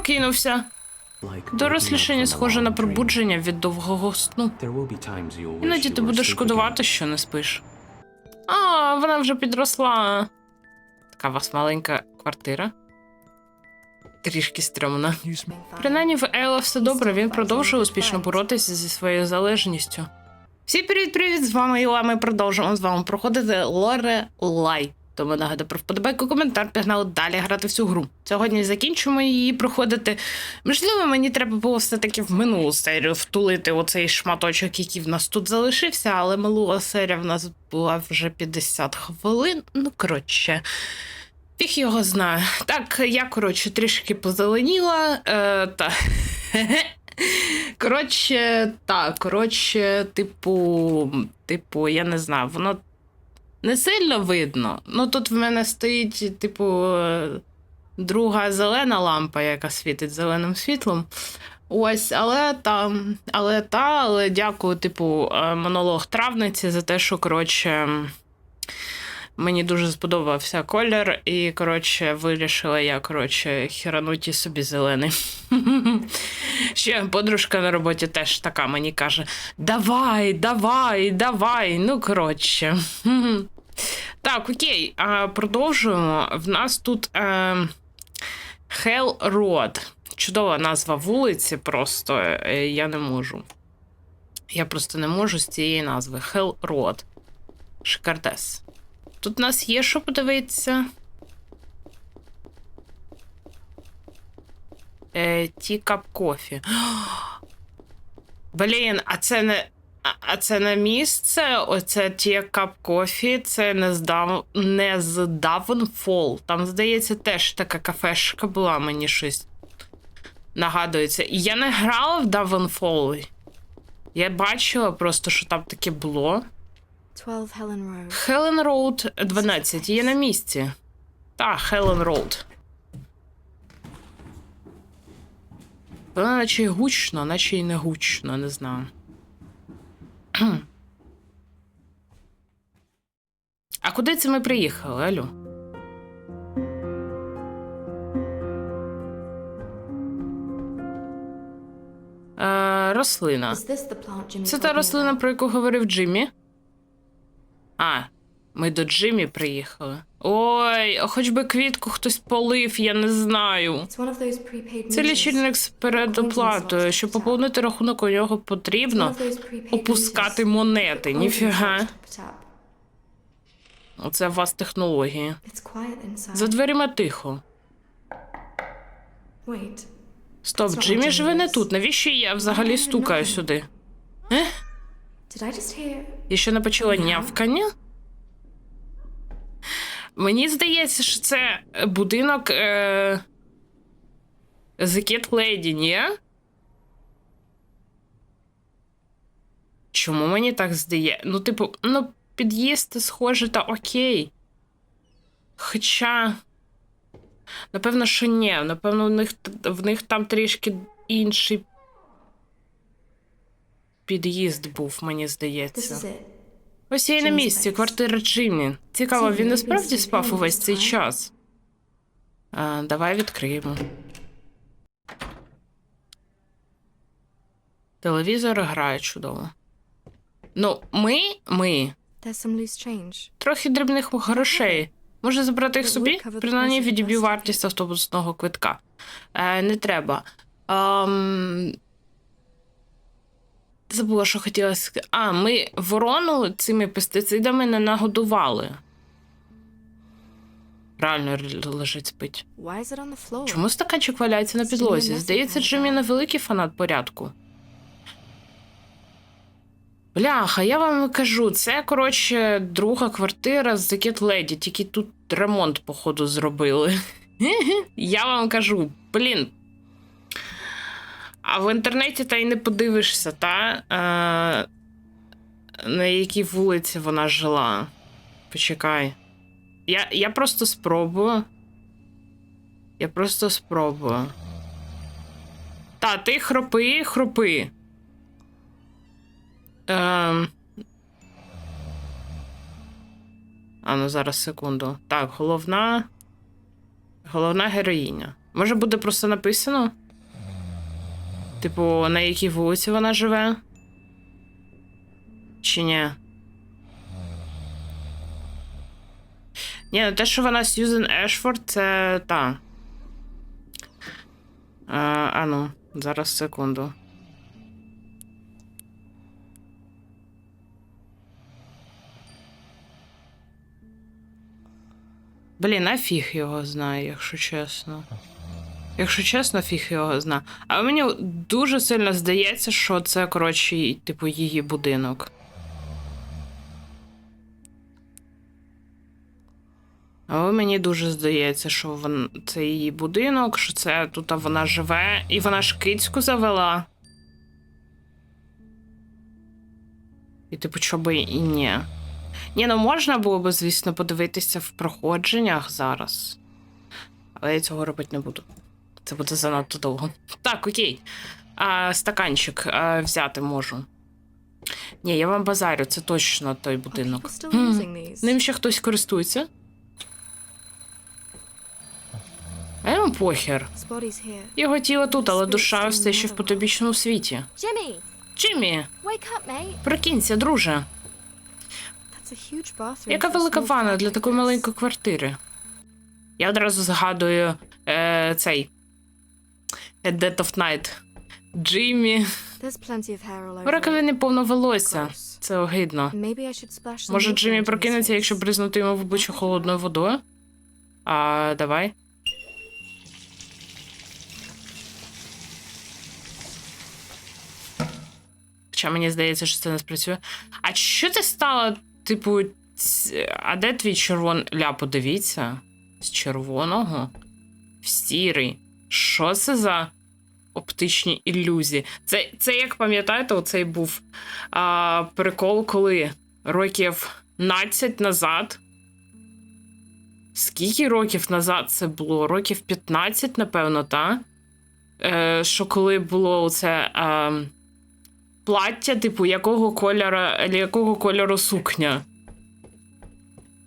прокинувся. Дорослішання схоже на пробудження від довгого сну. Іноді ти будеш шкодувати, що не спиш. А, вона вже підросла. Така у вас маленька квартира. Трішки стрьомна. Принаймні в Ела все добре, він продовжує успішно боротися зі своєю залежністю. Всі привіт-привіт! З вами Іла. Ми продовжуємо з вами проходити Лоре Лай. Тому нагадую про вподобайку, коментар, пігнали далі грати в цю гру. Сьогодні закінчимо її проходити. Можливо, мені треба було все-таки в минулу серію втулити оцей шматочок, який в нас тут залишився, але минула серія в нас була вже 50 хвилин. Ну, коротше. Фіг його знає. Так, я, коротше, трішки позеленіла. Е, та. Коротше, так, коротше, типу, типу, я не знаю, воно не сильно видно. Ну тут в мене стоїть, типу, друга зелена лампа, яка світить зеленим світлом. Ось, але там, але та, але дякую, типу, е, монолог травниці за те, що, коротше. Мені дуже сподобався колір, і, коротше, вирішила я, коротше, хірануті собі зелений. Ще подружка на роботі теж така мені каже: Давай, давай, давай. Ну, коротше. Так, окей, а, продовжуємо. В нас тут е, Road. Чудова назва вулиці, просто е, я не можу. Я просто не можу з цієї назви. Hell Road. Шикардес. Тут у нас є що подивитися. Е, Тікап кофі. Блін, а це не. а- це не місце? Оце тікап кофі, це не з Дав... не з Давнфол. Там, здається, теж така кафешка була, мені щось нагадується. І я не грала в Давнфол. Я бачила просто, що там таке було. 12 Helen Road. Хелен Роуд 12. Є на місці. Та, Хелен Роуд. Вона наче й гучно, наче й не гучно, не знаю. А куди це ми приїхали, Алю? Е, рослина. Це та рослина, про яку говорив Джиммі? А, ми до Джиммі приїхали. Ой, а хоч би квітку хтось полив, я не знаю. Це лічильник з передоплатою. Щоб поповнити рахунок, у нього потрібно опускати монети. Ніфіга. Оце у вас технології. За дверима тихо. Стоп, Джиммі живе не тут. Навіщо я взагалі стукаю сюди? Hear Я ще не почула нявкання. Мені здається, що це будинок е... The Cat Lady, ні? Чому мені так здає? Ну, типу, ну, під'їзд схоже та окей. Хоча. Напевно, що ні. Напевно, в них, в них там трішки інший під'їзд був, мені здається. Ось я й на місці, квартира Джиммі. Цікаво, він насправді спав увесь цей час. А, давай відкриємо. Телевізор грає чудово. Ну, ми, ми, трохи дрібних грошей. Може забрати їх собі? Принаймні відіб'ю вартість автобусного квитка. Е, не треба. Ем... Забула, що хотіла сказати. А, ми ворону цими пестицидами не нагодували. Правильно р- лежить спить. Чому стаканчик валяється на підлозі? Здається, Джиммі не великий фанат порядку. Бляха, я вам кажу, це, коротше, друга квартира з The Cat Lady, тільки тут ремонт, походу, зробили. Я вам кажу, блін. А в інтернеті та й не подивишся, та? Е, на якій вулиці вона жила. Почекай. Я, я просто спробую. Я просто спробую. Та, ти хропи, хропи. Ем... А ну зараз секунду. Так, головна. Головна героїня. Може буде просто написано? Типу, на якій вулиці вона живе? Чи ні? Ні, ну те, що вона Сьюзен Ешфорд, це та. А, а ну, зараз секунду. Блін, а фіг його знає, якщо чесно. Якщо чесно, фіг його знає. А мені дуже сильно здається, що це, коротше, типу, її будинок. Але мені дуже здається, що вон, це її будинок, що це тут вона живе, і вона ж кицьку завела. І типу, що би і ні. Ні, ну можна було б, звісно, подивитися в проходженнях зараз. Але я цього робити не буду. Це буде занадто довго. Так, окей. А, стаканчик а, взяти можу. Ні, я вам базарю, це точно той будинок. Ним ще хтось користується. А йому похер. Його тіло тут, але душа все ще в потойбічному світі. Джиммі, прокинься, друже. Яка велика ванна для такої маленької квартири? Я одразу згадую е, цей A Dead of Night. Джиммі. У раковині повно волосся. Це огидно. Може, Джиммі прокинеться, якщо бризнути йому в обличчя холодною водою? А давай. Хоча мені здається, що це не спрацює. А що ти стала, типу, а де твій червон. Ля, подивіться. З червоного в сірий. Що це за оптичні ілюзії? Це, це як пам'ятаєте, оцей був а, прикол, коли років 15 назад. Скільки років назад це було? Років 15, напевно, та? Е, що коли було оце е, плаття, типу, якого кольора, якого кольору сукня?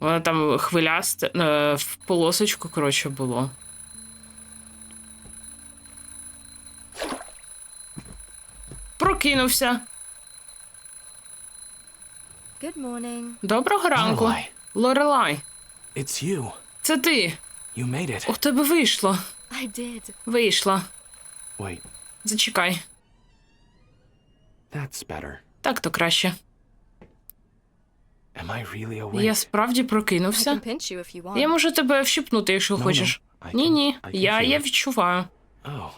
Воно там хвилясте, е, в полосочку, коротше, було. Прокинувся. Good morning. Доброго ранку. Лорелай, it's you. це ти. You made it. У тебе вийшло. I did. Вийшла. Wait, Зачекай. that's better. Так то краще. Am I really awake? Я справді I прокинувся. can pinch you if you want. Я можу тебе вщипнути, якщо No, no, хочеш. I Ні, can- ні, I can я, я відчуваю. Oh,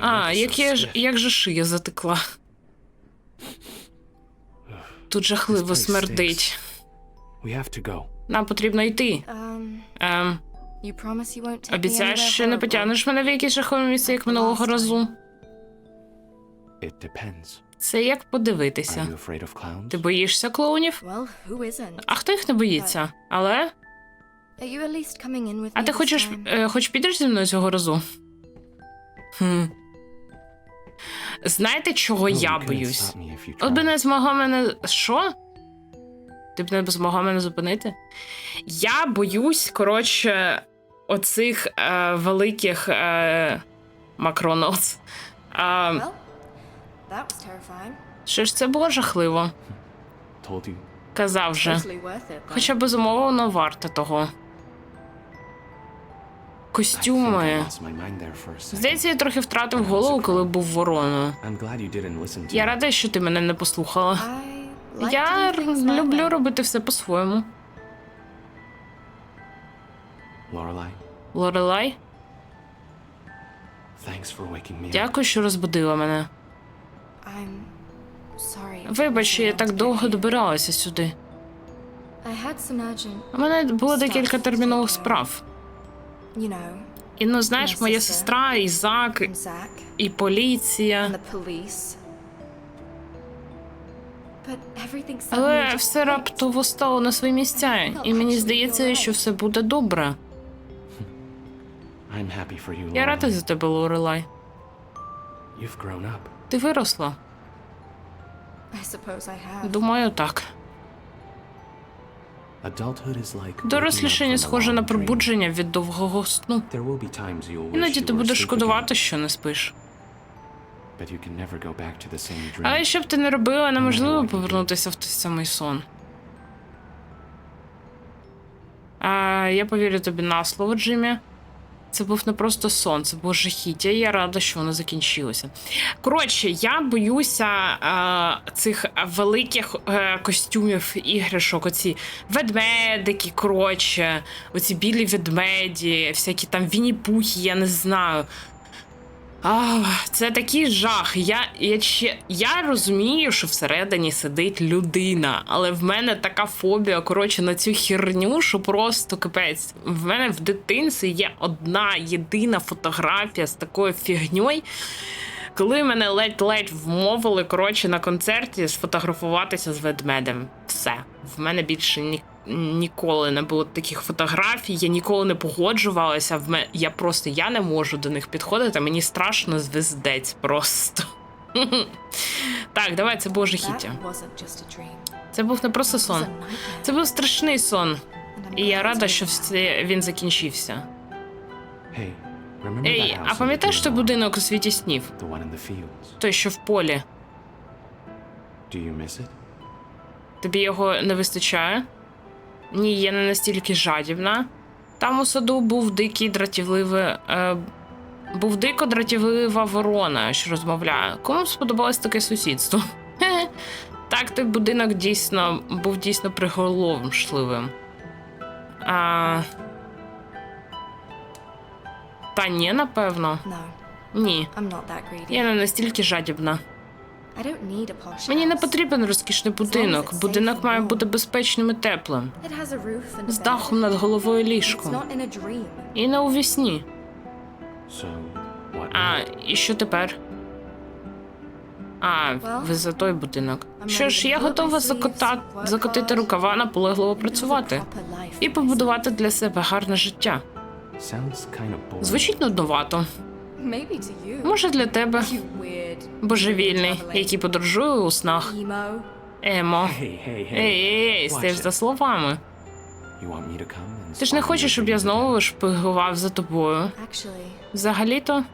А, як, я ж, як же шия затекла. Тут жахливо смердить. Нам потрібно йти. Um, Ем, me обіцяєш, що не потягнеш мене в якесь жахливе місце, як минулого разу. Це як подивитися. Ти боїшся клоунів? А хто їх не боїться? Але. А ти хочеш, е, хоч підеш зі мною цього разу? Хм. Знаєте, чого Oh, я боюсь? От би не змогла мене. Що? Ти б не змогла мене зупинити? Я боюсь, коротше, оцих е, великих е, Макронос. Е, що ж це було жахливо? Казав же. Хоча безумовно варте того. Костюми. Здається, я трохи втратив голову, коли був вороною. Я рада, що ти мене не послухала. Я люблю робити все по-своєму. Lorelai, Лорелай, дякую, що розбудила мене. Вибач, що я так довго добиралася сюди. У мене було декілька термінових справ. You know, І ну, знаєш, моя сестра, і Зак, і поліція. Але все раптово стало на свої місця, і мені здається, що все буде добре. I'm happy for you, Я рада за тебе, Лорелай. You've grown up. Ти виросла. I suppose Думаю, так. Дорослішання схоже на пробудження від довгого сну. Іноді ти будеш шкодувати, що не спиш. Але що б ти не робила, неможливо повернутися в той самий сон. А, я повірю тобі на слово, Джиммі. Це був не просто сон, це було жахіття, я рада, що воно закінчилося. Коротше, я боюся е, цих великих е, костюмів іграшок, оці ведмедики, коротше, оці білі ведмеді, всякі там вінні-пухи, я не знаю. А, це такий жах. Я, я, ще, я розумію, що всередині сидить людина, але в мене така фобія, коротше, на цю херню, що просто капець. В мене в дитинстві є одна єдина фотографія з такою фігньою. Коли мене ледь-ледь вмовили, коротше, на концерті сфотографуватися з ведмедем. Все. В мене більше ні, ніколи не було таких фотографій, я ніколи не погоджувалася. В мене, я просто я не можу до них підходити, мені страшно звездець просто. так, давай, це було жахіття. Це був не просто сон. Це був страшний сон, і я рада, що все, він закінчився. Ей, а пам'ятаєш той будинок у світі снів? Той, що в полі. Тобі його не вистачає? Ні, я не настільки жадібна. Там у саду був дикий дратівливий. Е, був дико дратівлива ворона, що розмовляє. Кому сподобалось таке сусідство? Так, той будинок дійсно був дійсно приголомшливим. А... Та ні, напевно. No, Ні. I'm not that greedy. Я не настільки жадібна. Мені не потрібен розкішний будинок. Будинок має бути безпечним і теплим. З дахом над головою ліжком. І не у вісні. А, і що тепер? А, ви за той будинок. Що ж, я готова закота... закотити рукава, наполегливо працювати і побудувати для себе гарне життя. Звучить нудновато. Може, для тебе. Божевільний, який подорожує у снах. Емо. Ей, ей, ей, стеж за словами. Ти ж не хочеш, щоб я знову шпигував за тобою. Взагалі-то,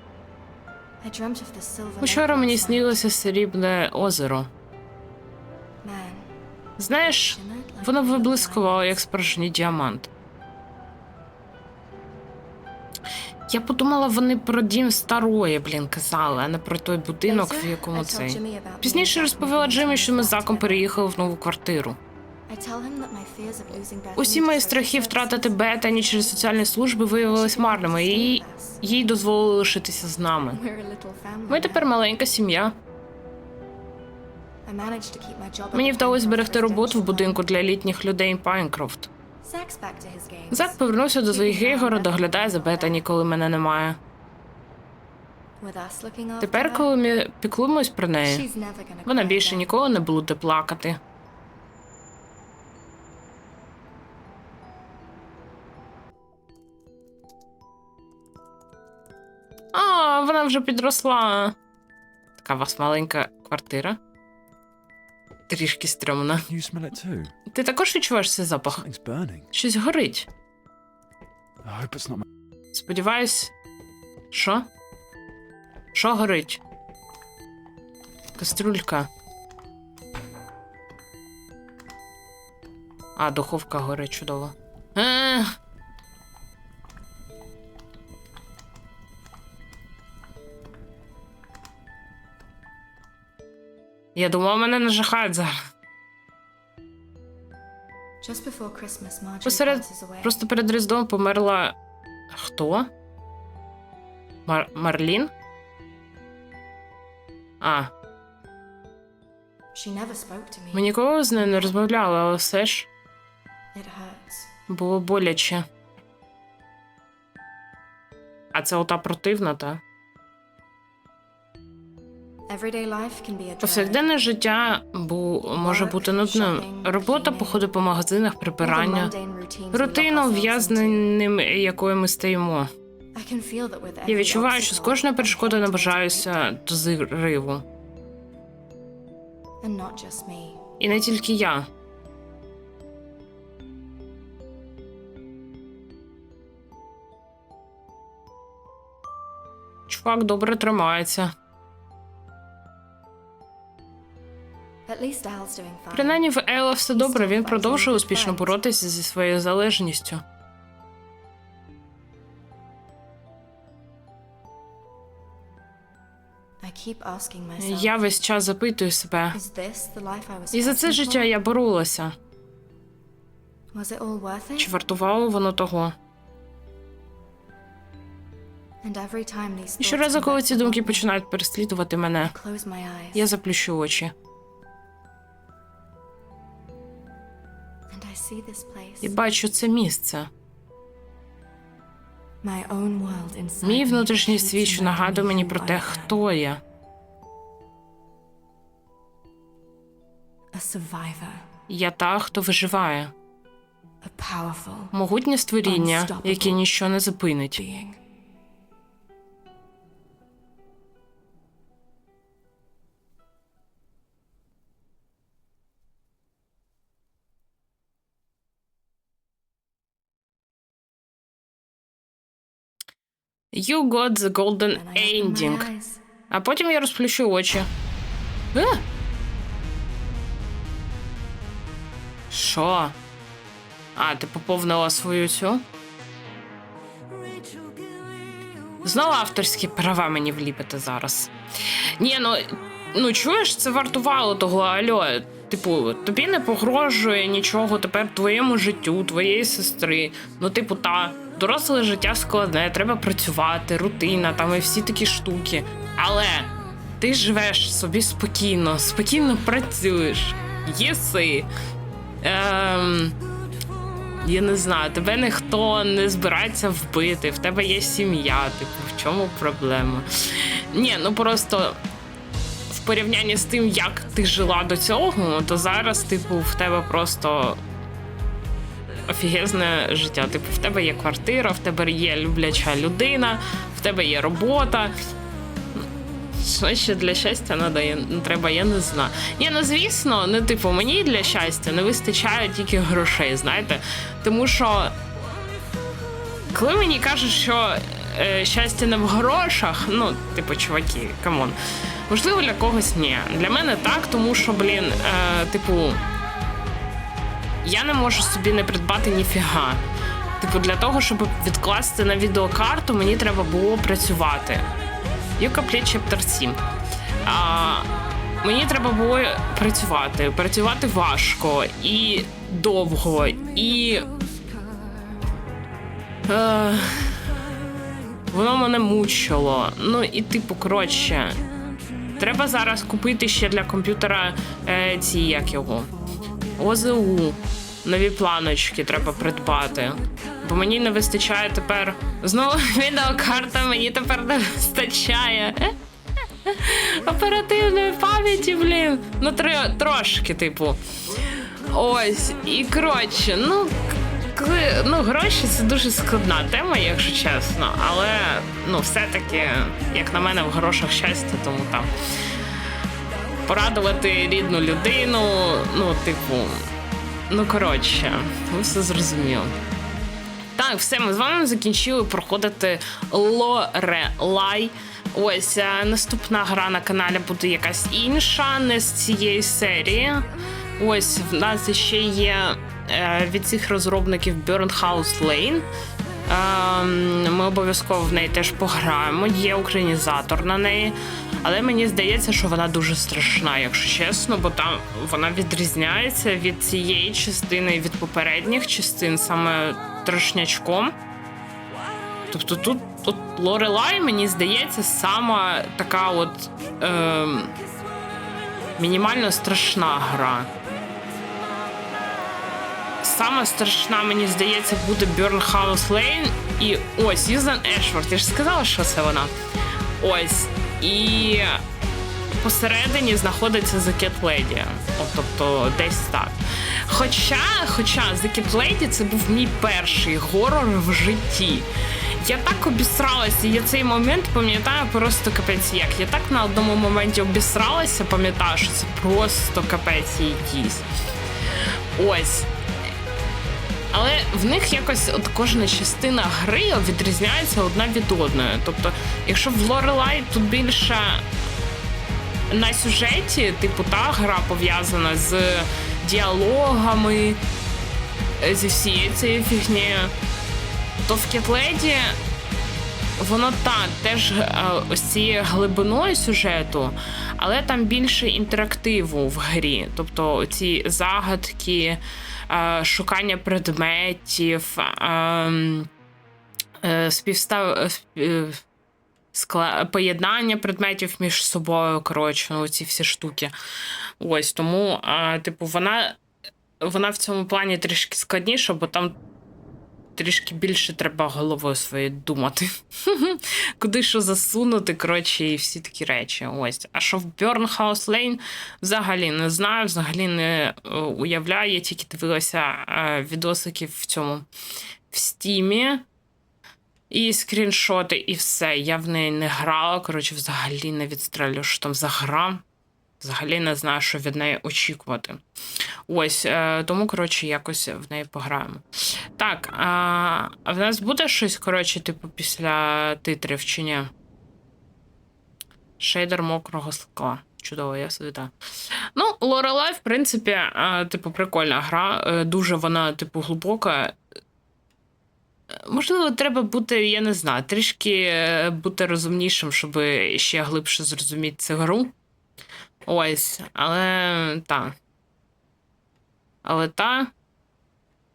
учора мені снилося срібне озеро. Знаєш, воно виблискувало як справжній діамант. Я подумала, вони про дім старої, блін, казали, а не про той будинок, в якому цей. Пізніше розповіла Джимі, що ми з Заком переїхали в нову квартиру. Усі мої страхи втратити Бетані через соціальні служби виявились марними, і їй дозволили лишитися з нами. Ми тепер маленька сім'я. Мені вдалося зберегти роботу в будинку для літніх людей Пайнкрофт. Зак повернувся до своїх ігор, доглядає за Бетані, коли мене немає. Тепер, коли ми піклуємось про неї, вона більше ніколи не буде плакати. А, вона вже підросла. Така у вас маленька квартира. Трішки стрьомна. You smell it too. Ти також відчуваєш цей запах? Something's burning. Щось горить. I hope it's not my. Сподіваюсь. Що? Що горить? Каструлька. А, духовка горить чудово. Е! Я думала, мене нажахають зараз. Посеред просто перед Різдвом померла. Хто? Мар... Марлін? А, ми ніколи з нею не розмовляли, але все ж було боляче. А це ота противна, та? Повсякденне життя бу, може бути нудним. Робота, походи по магазинах, прибирання, рутина, ув'язненим якою ми стаємо. Я відчуваю, що з кожної перешкоди наближаюся до зриву. І не тільки я. Чувак добре тримається. Принаймні в Ейла все добре, він продовжує успішно боротися зі своєю залежністю. Я весь час запитую себе. І за це життя я боролася. Чи вартувало воно того? І щоразу, коли ці думки починають переслідувати мене, я заплющу очі. І бачу це місце. Мій внутрішній світ, що нагадує мені про те, хто я. Я та, хто виживає. Могутнє створіння, яке ніщо не зупинить. You got the golden ending. А потім я розплющу очі. Е? Що? А, ти поповнила свою цю? Знову авторські права мені вліпити зараз. Ні, ну, ну чуєш, це вартувало того, альо. Типу, тобі не погрожує нічого тепер твоєму життю, твоєї сестри. Ну, типу, та, доросле життя складне, треба працювати, рутина, там і всі такі штуки. Але ти живеш собі спокійно, спокійно працюєш, їси. Ем, я не знаю, тебе ніхто не збирається вбити, в тебе є сім'я, типу, в чому проблема? Ні, ну просто в порівнянні з тим, як ти жила до цього, то зараз, типу, в тебе просто офігезне життя. Типу, в тебе є квартира, в тебе є любляча людина, в тебе є робота. Що ще для щастя надає, треба, я не знаю. Ні, ну звісно, ну типу, мені для щастя не вистачає тільки грошей, знаєте. Тому що коли мені кажуть, що е, щастя не в грошах, ну, типу, чуваки, камон. Можливо, для когось ні. Для мене так, тому що, блін, е, типу, я не можу собі не придбати ніфіга. Типу, для того, щоб відкласти на відеокарту, мені треба було працювати. Юка Пліт Chapter 7. А, мені треба було працювати. Працювати важко і довго, і. Е, воно мене мучило. Ну і типу, коротше. Треба зараз купити ще для комп'ютера е, ці як його. ОЗУ. Нові планочки треба придбати. Бо мені не вистачає тепер. Знову відеокарта, мені тепер не вистачає. Оперативної пам'яті, блін. Ну, тр- трошки, типу. Ось. І коротше, ну. Ну, гроші це дуже складна тема, якщо чесно. Але ну, все-таки, як на мене, в грошах щастя, тому там порадувати рідну людину, ну, типу, ну коротше, ви все зрозуміли. Так, все, ми з вами закінчили проходити Лорелай. Ось е, наступна гра на каналі буде якась інша, не з цієї серії. Ось в нас ще є е, від цих розробників Burnt House Lane. Ем, Ми обов'язково в неї теж пограємо. Є українізатор на неї. Але мені здається, що вона дуже страшна, якщо чесно, бо там вона відрізняється від цієї частини і від попередніх частин саме трошнячком. Тобто тут, тут Лорелай, мені здається, сама така от ем, мінімально страшна гра. Саме страшна, мені здається, буде Burn House Lane і ось Юзан Ешворт. Я ж сказала, що це вона. Ось. І посередині знаходиться The Cat Lady. О, тобто десь так. Хоча, хоча The Cat Lady це був мій перший горор в житті. Я так обісралася, я цей момент пам'ятаю просто капець як. Я так на одному моменті обісралася, пам'ятаю, що це просто капець якийсь. Ось. Але в них якось от кожна частина гри відрізняється одна від одної. Тобто, якщо в Lorelai тут більше на сюжеті, типу, та гра пов'язана з діалогами, е, зі всією цією фігнею, то в Кетледі воно так, теж е, ось цією глибиною сюжету, але там більше інтерактиву в грі. Тобто ці загадки, шукання предметів, ем, е, співстав. е, е, скла... поєднання предметів між собою, коротше, ну, ці всі штуки. Ось тому, а, типу, вона, вона в цьому плані трішки складніша, бо там трішки більше треба головою своєю думати. Куди що засунути, коротше, і всі такі речі. Ось. А що в Burn House Lane взагалі не знаю, взагалі не е, уявляю. Я тільки дивилася е, відосиків в цьому в стімі. І скріншоти, і все. Я в неї не грала. Коротше, взагалі не відстрелю, що там за гра. Взагалі не знаю, що від неї очікувати. Ось, е, тому, коротше, якось в неї пограємо. Так, а, в нас буде щось, коротше, типу, після титрів чи ні? Шейдер мокрого скла. Чудово, я собі так. Ну, Лорелай, в принципі, е, типу, прикольна гра. Е, Дуже вона, типу, глибока. Можливо, треба бути, я не знаю, трішки бути розумнішим, щоб ще глибше зрозуміти цю гру. Ось, але та. Але та.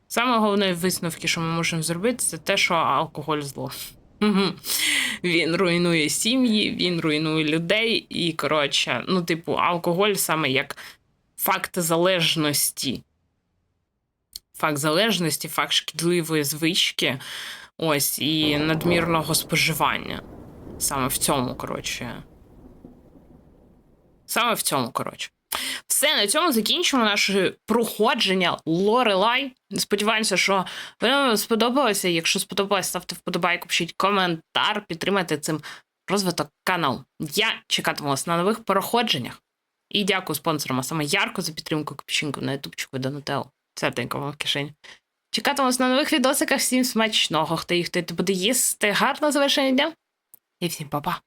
Саме головне висновки, що ми можемо зробити, це те, що алкоголь зло. Він руйнує сім'ї, він руйнує людей, і, коротше, ну, типу, алкоголь саме як факт залежності факт залежності, факт шкідливої звички, ось, і надмірного споживання. Саме в цьому, коротше. Саме в цьому, коротше. Все, на цьому закінчимо наше проходження Лорелай. Сподіваємося, що вам сподобалося. Якщо сподобалось, ставте вподобайку, пишіть коментар, підтримайте цим розвиток каналу. Я чекатиму вас на нових проходженнях. І дякую спонсорам, а саме Ярко за підтримку копійчинку на ютубчику і Донателло. Серденько вам в кишені. Чекатиму вас на нових відосиках. Всім смачного, хто їх хто буде їсти. Гарного завершення дня. І всім па-па.